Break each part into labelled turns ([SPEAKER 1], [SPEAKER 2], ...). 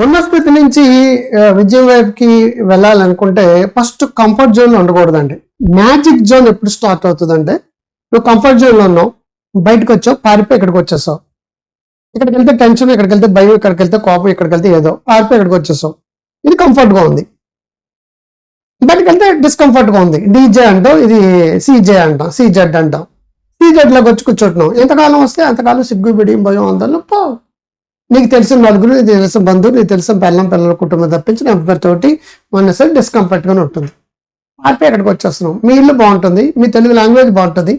[SPEAKER 1] ఉన్న స్థితి నుంచి విజయం వైపుకి వెళ్ళాలనుకుంటే ఫస్ట్ కంఫర్ట్ జోన్లో ఉండకూడదండి. మ్యాజిక్ జోన్ ఎప్పుడు స్టార్ట్ అవుతుందంటే నువ్వు కంఫర్ట్ జోన్లో ఉన్నావు బయటకు వచ్చావు పారిపోయి ఇక్కడికి వచ్చేసావు. ఇక్కడికి వెళ్తే టెన్షన్ ఇక్కడికి వెళ్తే భయం ఇక్కడికి వెళ్తే కోపం ఇక్కడికి వెళ్తే ఏదో పారిపోయి ఇక్కడికి వచ్చేసావు. ఇది కంఫర్ట్గా ఉంది. బయటకు వెళ్తే డిస్కంఫర్ట్గా ఉంది. డీజే అంటాం ఇది సీజే అంటాం సీజెడ్ అంటాం. సీజెడ్ లాగా వచ్చి కూర్చుంటున్నావు ఎంతకాలం వస్తే అంతకాలం సిగ్గు బిడి భయం అందరిలో పో. నీకు తెలిసిన నలుగురు నీకు తెలిసిన బంధువు నీకు తెలిసిన పిల్లం పిల్లల కుటుంబం తప్పించి ఎవరితోటి మన సరే డిస్కంఫర్ట్ ఉంటుంది. ఆపి అక్కడికి వచ్చేస్తున్నాం మీ ఇల్లు బాగుంటుంది మీ తెలుగు లాంగ్వేజ్ బాగుంటుంది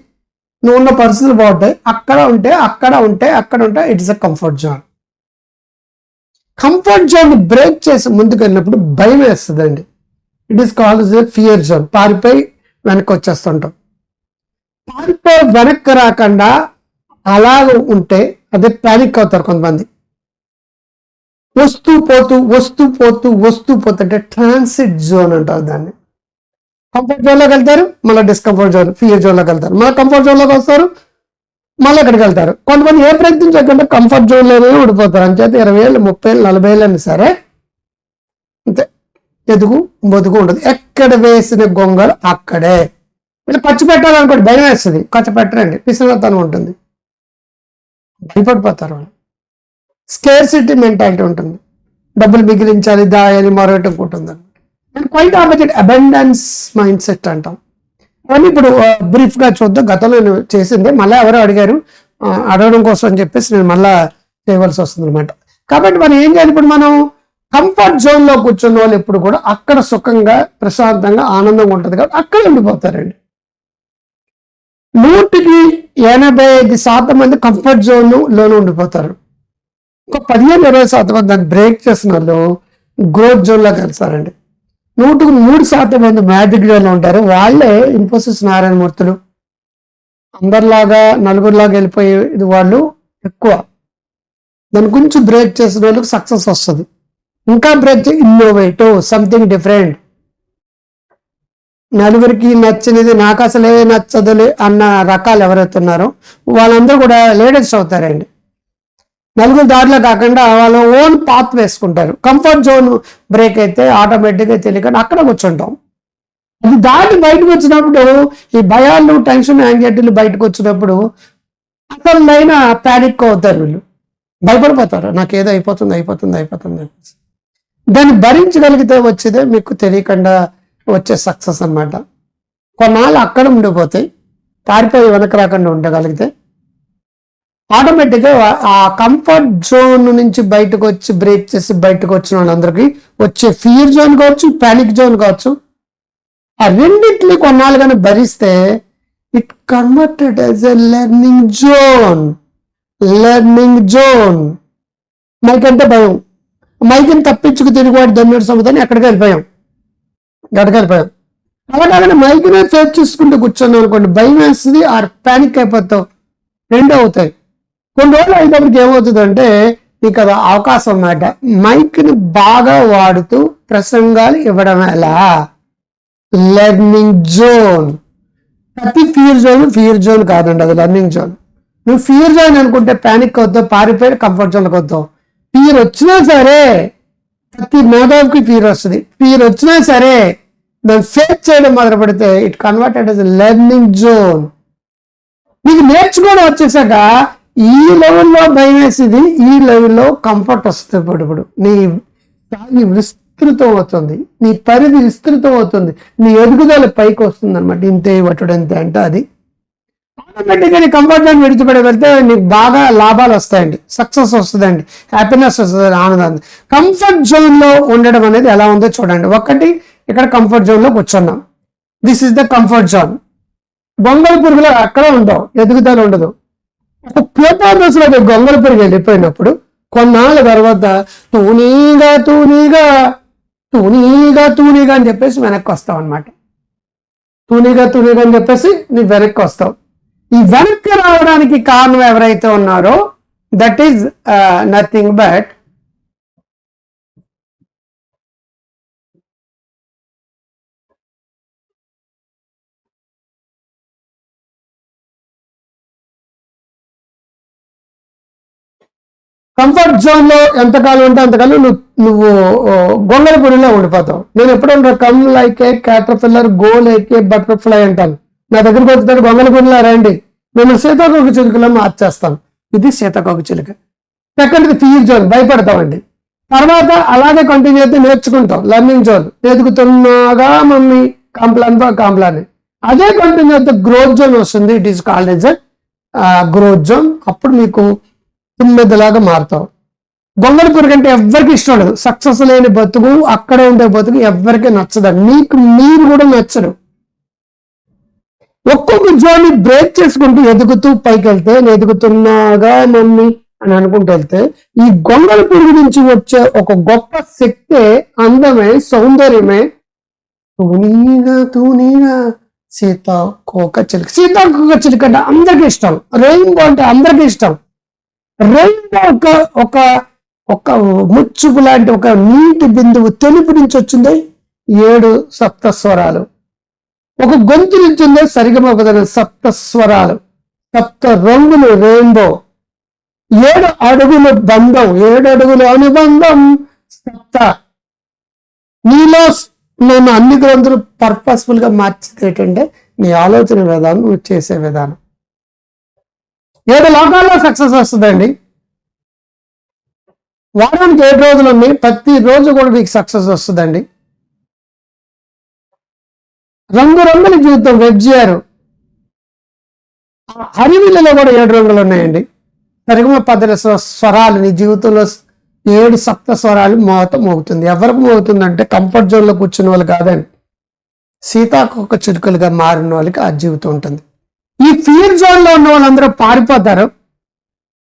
[SPEAKER 1] నువ్వు ఉన్న పరిస్థితులు బాగుంటాయి. అక్కడ ఉంటే అక్కడ ఉంటే అక్కడ ఉంటే it's a comfort zone comfort zone break చేసి ముందుకు వెళ్ళినప్పుడు భయం వేస్తుందండి. It is called fear zone పారిపోయి వెనక్కి వచ్చేస్తుంటాం. పారిపోయి వెనక్కి రాకుండా అలాగ ఉంటే అదే ప్యానిక్ అవుతారు కొంతమంది. వస్తూ పోతూ వస్తూ పోతూ వస్తూ పోతుంటే ట్రాన్సిట్ జోన్ అంటారు దాన్ని. కంఫర్ట్ జోన్లోకి వెళ్తారు మళ్ళీ డిస్కంఫర్ట్ జోన్ ఫియర్ జోన్లోకి వెళ్తారు. మళ్ళీ కంఫర్ట్ జోన్లోకి వస్తారు మళ్ళీ ఎక్కడికి వెళ్తారు. కొంతమంది ఏ ప్రయత్నం చేయకుండా కంఫర్ట్ జోన్లోనే ఉండిపోతారు. అంచేత ఇరవై ఏళ్ళు ముప్పై ఏళ్ళు నలభై ఏళ్ళు అని సరే అంతే. ఎదుగు బతుకు ఉండదు. ఎక్కడ వేసిన గొంగలు అక్కడే. వీళ్ళు ఖర్చు పెట్టాలనుకోండి భయం వేస్తుంది. ఖర్చు పెట్టరండి పిసినతనం ఉంటుంది. భయపడిపోతారు వాళ్ళు. స్కేర్సిటీ మెంటాలిటీ ఉంటుంది. డబ్బులు మిగిలించాలి దాయని మరొకటి ఉంటుంది and quite opposite abundance mindset అంటాం. కానీ ఇప్పుడు బ్రీఫ్గా చూద్దాం. గతంలో నేను చేసింది మళ్ళీ ఎవరో అడిగారు అడగడం కోసం అని చెప్పేసి నేను మళ్ళా చేయవలసి వస్తుంది అనమాట కాబట్టి మనం ఏం చేయాలి? ఇప్పుడు మనం కంఫర్ట్ జోన్లో కూర్చున్న వాళ్ళు ఎప్పుడు కూడా అక్కడ సుఖంగా ప్రశాంతంగా ఆనందంగా ఉంటుంది కాబట్టి అక్కడ ఉండిపోతారండి. నూటికి ఎనభై ఐదు శాతం మంది కంఫర్ట్ జోన్లోనే ఉండిపోతారు. ఒక పదిహేను ఇరవై శాతం మంది దాన్ని బ్రేక్ చేసిన వాళ్ళు గ్రోత్ జోన్లో కలుస్తారండి నూటికి మూడు శాతం మంది మ్యాజిక్ జోన్లో ఉంటారు. వాళ్ళే ఇన్ఫోసిస్ నారాయణమూర్తులు అందరిలాగా నలుగురిలాగా వెళ్ళిపోయే ఇది వాళ్ళు ఎక్కువ. దాని గురించి బ్రేక్ చేసిన వాళ్ళకి సక్సెస్ వస్తుంది. ఇంకా బ్రేక్ చేసి ఇన్నోవేటివ్ సంథింగ్ డిఫరెంట్ నలుగురికి నచ్చినది నాకు అసలే నచ్చదులే అన్న రకాలు ఎవరైతే ఉన్నారో వాళ్ళందరూ కూడా లేడీస్ అవుతారండి. నలుగురు దారిలో కాకుండా వాళ్ళ ఓన్ పాత్ వేసుకుంటారు. కంఫర్ట్ జోన్ బ్రేక్ అయితే ఆటోమేటిక్గా తెలియకుండా అక్కడ కూర్చుంటాం. అది దాటి బయటకు వచ్చినప్పుడు ఈ భయాలు టెన్షన్ యాంగ్జైటీలు బయటకు వచ్చినప్పుడు అసలు అయినా ప్యానిక్ అవుతారు వీళ్ళు. భయపడిపోతారు. నాకు ఏదో అయిపోతుంది అయిపోతుంది అయిపోతుంది దాన్ని భరించగలిగితే వచ్చేదే మీకు తెలియకుండా వచ్చే సక్సెస్ అన్నమాట. కొన్నాళ్ళు అక్కడ ఉండిపోతాయి పారిపోయి వెనక రాకుండా ఉండగలిగితే ఆటోమేటిక్గా ఆ కంఫర్ట్ జోన్ నుంచి బయటకు వచ్చి బ్రేక్ చేసి బయటకు వచ్చిన వాళ్ళందరికీ వచ్చే ఫియర్ జోన్ కావచ్చు పానిక్ జోన్ కావచ్చు ఆ రెండింటిని కొన్నాళ్ళుగానే భరిస్తే it converted as a learning zone learning zone mic అంటే భయం. మైకిని తప్పించుకు తిరుగుబాటు దమ్ముడు సముదాన్ని ఎక్కడికి వెళ్ళిపోయాం? ఎక్కడికి కాబట్టి అలాగే మైకినే ఫేస్ చూసుకుంటూ కూర్చున్నాం అనుకోండి భయం వేస్తుంది ఆర్ ప్యానిక్ అయిపోతావు రెండు అవుతాయి. కొన్ని రోజులు అయినప్పటికి ఏమవుతుందంటే నీకు అది అవకాశం అన్నమాట. మైక్ని బాగా వాడుతూ ప్రసంగాలు ఇవ్వడం ఎలా? లెర్నింగ్ జోన్ ప్రతి ఫియర్ జోన్ ఫియర్ జోన్ కాదండి అది లెర్నింగ్ జోన్ నువ్వు ఫియర్ జోన్ అనుకుంటే ప్యానిక్ అవుతావు పారిపోయి కంఫర్ట్ జోన్కి వద్దావు ఫియర్ వచ్చినా సరే ప్రతి మేధావికి పీర్ వస్తుంది. పీర్ వచ్చినా సరే దాన్ని ఫేస్ చేయడం మొదలు పెడితే it converted as learning zone మీకు నేర్చుకోవడం వచ్చేసాక ఈ లెవెల్లో భయం వేసేది ఈ లెవెల్లో కంఫర్ట్ వస్తుంది ఇప్పుడు. ఇప్పుడు నీ స్థాయి విస్తృతం అవుతుంది. నీ పరిధి విస్తృతం అవుతుంది. నీ ఎదుగుదల పైకి వస్తుంది అనమాట ఇంతే వటుడు ఎంత అంటే అది. ఆటోమేటిక్గా కంఫర్ట్ జోన్ విడిచిపెట్టి వెళ్తే నీకు బాగా లాభాలు వస్తాయండి. సక్సెస్ వస్తుందండి. హ్యాపీనెస్ వస్తుంది ఆనందం కంఫర్ట్ జోన్లో ఉండడం అనేది ఎలా ఉందో చూడండి. ఒకటి ఇక్కడ కంఫర్ట్ జోన్లో కూర్చున్నాం. This is the comfort zone గొంగళ పురుగులు అక్కడ ఉండవు ఎదుగుదల ఉండదు. ఒక ప్యూపాదశలో గొంగళ పురుగు వెళ్ళిపోయినప్పుడు కొన్నాళ్ళ తర్వాత తూనీగా తూనీగా తూనీగా తూనీగా అని చెప్పేసి వెనక్కి వస్తావు అనమాట తూనీగా తూనీగా అని చెప్పేసి నీ వెనక్కి వస్తావు. ఈ వెనక్కి రావడానికి కారణం ఎవరైతే ఉన్నారో that is nothing but comfort జోన్లో ఎంతకాలం ఉంటే అంతకాలం నువ్వు నువ్వు గొంగళపుడిలో ఉండిపోతావు. నేను ఎప్పుడన్నా come like a caterpillar go like a butterfly అంటాను. నా దగ్గరికి వస్తాడు గొంగళ పొడిలో రండి మిమ్మల్ని సీతాకోక చిలుకలో మార్చేస్తాను ఇది సీతాకోక చిలుక. ఎక్కడికి ఫీల్ జోన్ భయపడతామండి. తర్వాత అలాగే కంటిన్యూ అయితే నేర్చుకుంటాం. లర్నింగ్ జోన్ ఎదుగుతున్నాగా మమ్మీ కాంప్లాన్తో కాంప్లాన్. అదే కంటిన్యూ అయితే గ్రోత్ జోన్ వస్తుంది. It is called as growth zone అప్పుడు మీకు తుమ్మెదలాగా మారుతావు గొంగళి పురుగు అంటే ఎవరికి ఇష్టం ఉండదు. సక్సెస్ లేని బతుకు అక్కడే ఉండే బతుకు ఎవరికి నచ్చదు. మీకు మీరు కూడా నచ్చరు. ఒక్కొక్క జోని బ్రేక్ చేసుకుంటూ ఎదుగుతూ పైకి వెళ్తే నేను ఎదుగుతున్నాగా మమ్మీ అని అనుకుంటూ వెళ్తే ఈ గొంగల పురుగు నుంచి వచ్చే ఒక గొప్ప శక్తే అందమే సౌందర్యమే తూనీగా తూనీగా సీతాకోక చిలుక. సీతాకోక చిలుక అంటే అందరికి ఇష్టం. రెయిన్బో అంటే అందరికి ఇష్టం. రెయిన్బో ఒక ఒక ఒక ముచ్చుపు లాంటి ఒక నీటి బిందువు తెలుపు నుంచి వచ్చింది. ఏడు సప్త స్వరాలు. ఒక గొంతు నుంచి ఉంది సరిగమపదన సప్త స్వరాలు సప్త రంగులు రెయిన్బో ఏడు అడుగుల బంధం ఏడు అడుగుల అనుబంధం సప్త. నీలో నేను అన్ని గ్రంథులు పర్పస్ఫుల్గా మార్చేది ఏంటంటే నీ ఆలోచన విధానం నువ్వు చేసే విధానం. ఏడు లోకాల్లో సక్సెస్ వస్తుందండి. వారానికి ఏడు రోజులు ఉన్నాయి ప్రతి రోజు కూడా మీకు సక్సెస్ వస్తుందండి. రంగురంగుల జీవితం వెబ్ అరివిలలో కూడా ఏడు రంగులు ఉన్నాయండి. సరిగమ పద్ధతి స్వరాలు నీ జీవితంలో ఏడు సప్త స్వరాలు మోత మోగుతుంది. ఎవరికి మోగుతుందంటే కంఫర్ట్ జోన్లో కూర్చున్న వాళ్ళు కాదండి. సీతాకొక చిరుకలుగా మారిన వాళ్ళకి ఆ జీవితం ఉంటుంది. ఈ ఫియర్ జోన్లో ఉన్న వాళ్ళందరూ పారిపోతారు.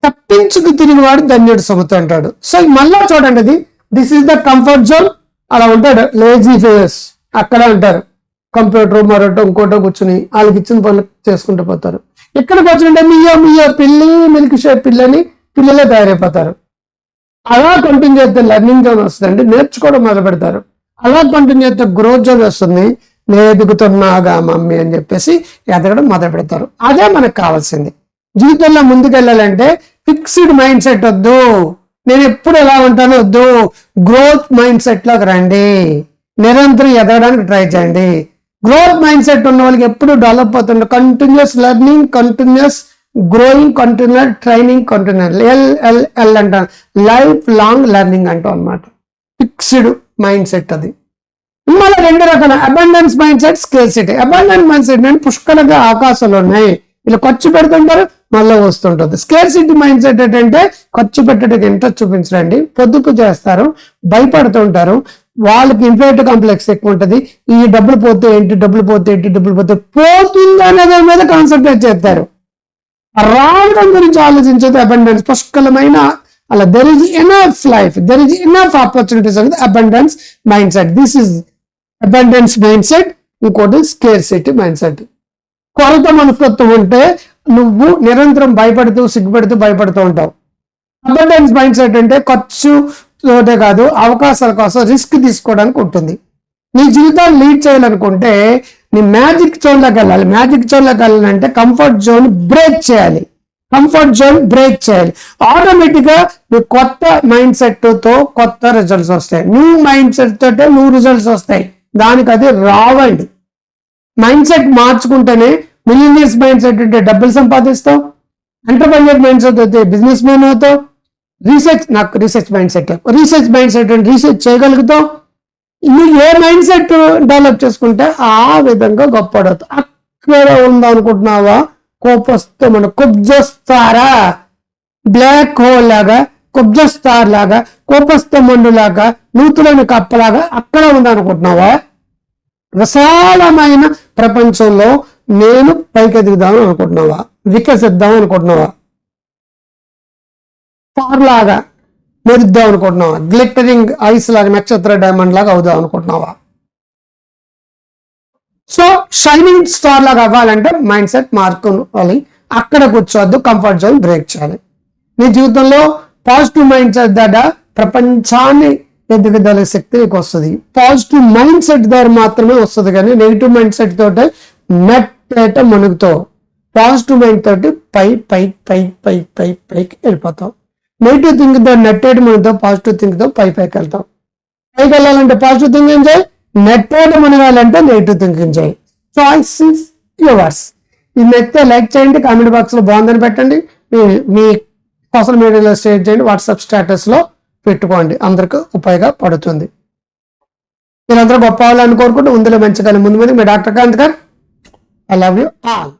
[SPEAKER 1] తప్పించుకు తిరిగివాడు ధన్యుడు సముత అంటాడు సో మళ్ళా చూడండి అది. This is the comfort zone అలా ఉంటాడు. లేజీ ఫేస్ అక్కడ ఉంటారు. కంప్యూటర్ మరొకటో ఇంకోటో కూర్చుని వాళ్ళకి ఇచ్చిన పనులు చేసుకుంటూ పోతారు. ఇక్కడికి వచ్చినట్టే మియో మియో పిల్లి మిల్క్ షేప్ పిల్లని పిల్లలే తయారైపోతారు. అలా కంటిన్యూ చేస్తే లెర్నింగ్ జోన్ వస్తుందండి నేర్చుకోవడం మొదలు పెడతారు. అలా కంటిన్యూ చేస్తే గ్రోత్ జోన్ వస్తుంది. నేను ఎదుగుతున్నాగా మమ్మీ అని చెప్పేసి ఎదగడం మొదలు పెడతారు. అదే మనకు కావాల్సింది. జీవితంలో ముందుకెళ్ళాలంటే ఫిక్స్డ్ మైండ్ సెట్ వద్దు. నేను ఎప్పుడు ఎలా ఉంటానో వద్దు. గ్రోత్ మైండ్ సెట్లోకి రండి. నిరంతరం ఎదగడానికి ట్రై చేయండి. గ్రోత్ మైండ్ సెట్ ఉన్న వాళ్ళకి ఎప్పుడు డెవలప్ అవుతుండే continuous learning continuous growing continuous training continuous L L L అంటాను లైఫ్ లాంగ్ లెర్నింగ్ అంటాం అనమాట ఫిక్స్డ్ మైండ్ సెట్ అది. మళ్ళీ రెండు రకాల abundance mindset scale set abundance mindset అంటే పుష్కలంగా ఆకాశంలో ఉన్నాయి. ఇలా ఖర్చు పెడుతుంటారు మళ్ళీ వస్తుంటుంది. స్కేర్ సిటీ మైండ్ సెట్ ఏంటంటే ఖర్చు పెట్టడానికి ఇంట్రెస్ట్ చూపించరండి? పొదుపు చేస్తారు భయపడుతుంటారు. వాళ్ళకి ఇన్ఫెక్ట్ కాంప్లెక్స్ ఎక్కువ ఉంటుంది. ఈ డబ్బులు పోతే ఏంటి డబ్బులు పోతే ఏంటి డబ్బులు పోతే పోతుంది అనే దాని మీద కాన్సన్ట్రేట్ చేస్తారు. రావడం గురించి ఆలోచించేది అబండెన్స్ పుష్కలమైన అలా there is enough life there is enough opportunities అనేది abundance mindset this is abundance mindset ఇంకోటి స్కేర్ సిటీ మైండ్ సెట్ కొరత మనస్తత్వం ఉంటే నువ్వు నిరంతరం భయపడుతూ సిగ్గుపడుతూ భయపడుతూ ఉంటావు. అబండెన్స్ మైండ్ సెట్ అంటే ఖర్చు లోటే కాదు అవకాశాల కోసం రిస్క్ తీసుకోవడానికి ఉంటుంది. నీ జీవితాన్ని లీడ్ చేయాలనుకుంటే నీ మ్యాజిక్ జోన్లోకి వెళ్ళాలి. మ్యాజిక్ జోన్లోకి వెళ్ళాలంటే కంఫర్ట్ జోన్ బ్రేక్ చేయాలి. కంఫర్ట్ జోన్ బ్రేక్ చేయాలి. ఆటోమేటిక్గా నువ్వు నీ కొత్త మైండ్ సెట్తో కొత్త రిజల్ట్స్ వస్తాయి. న్యూ మైండ్ సెట్ తోటే న్యూ రిజల్ట్స్ వస్తాయి. దానికి అది రావండి. మైండ్ సెట్ మార్చుకుంటేనే మిలియనియర్స్ మైండ్ సెట్ అంటే డబ్బులు సంపాదిస్తావు ఎంటర్ప్రైజర్ మైండ్ సెట్ అయితే బిజినెస్ మ్యాన్ అవుతావు రీసెర్చ్ నాకు research mind set research mind set అంటే రీసెర్చ్ చేయగలుగుతావు? నువ్వు ఏ మైండ్ సెట్ డెవలప్ చేసుకుంటే ఆ విధంగా గొప్ప అక్కడ ఉందనుకుంటున్నావా? కోపస్తే మన కుబ్జస్తారా బ్లాక్ హోల్ లాగా కుబ్జస్తార్ లాగా కోపస్థ మండులాగా నూతులైన కప్పలాగా అక్కడ ఉందనుకుంటున్నావా? విశాలమైన ప్రపంచంలో నేను పైకి ఎదుగుదాం అనుకుంటున్నావా? వికసిద్దాం అనుకుంటున్నావా? స్టార్ లాగా మెరుద్దాం అనుకుంటున్నావా? గ్లిటరింగ్ ఐస్ లాగా నక్షత్ర డైమండ్ లాగా అవుదాం అనుకుంటున్నావా? సో షైనింగ్ స్టార్ లాగా అవ్వాలంటే మైండ్ సెట్ మార్చుకోవాలి అక్కడ కూర్చోవద్దు కంఫర్ట్ జోన్ బ్రేక్ చేయాలి. నీ జీవితంలో పాజిటివ్ మైండ్ సెట్ ద్వారా ప్రపంచాన్ని ఎదుగుదల శక్తి నీకు వస్తుంది. పాజిటివ్ మైండ్ సెట్ ద్వారా మాత్రమే వస్తుంది కానీ నెగిటివ్ మైండ్ సెట్ తోటి మెట్టేట మునుగుతావు. పాజిటివ్ మైండ్ తోటి పై పై పై పై పై పైకి వెళ్ళిపోతావు. నెగిటివ్ థింకింగ్తో నెట్టేటి మనతో పాజిటివ్ థింక్తో పై పైకి వెళ్తాం. పైకి వెళ్ళాలంటే పాజిటివ్ థింకింగ్ చేయి నెట్టేటి వెళ్ళాలంటే నెగిటివ్ థింకింగ్ చేయి చాయిస్ ఇస్ యువర్స్ ఇది నచ్చితే లైక్ చేయండి కామెంట్ బాక్స్లో బాగుందని పెట్టండి. మీ మీ సోషల్ మీడియాలో షేర్ చేయండి వాట్సాప్ స్టేటస్లో పెట్టుకోండి. అందరికి ఉపయోగపడుతుంది మీరందరూ గొప్ప అవ్వాలని కోరుకుంటూ ముందులో మంచిగా ముందు ముందు మీ డాక్టర్ కాంత్ గారు ఐ లవ్ యూ ఆల్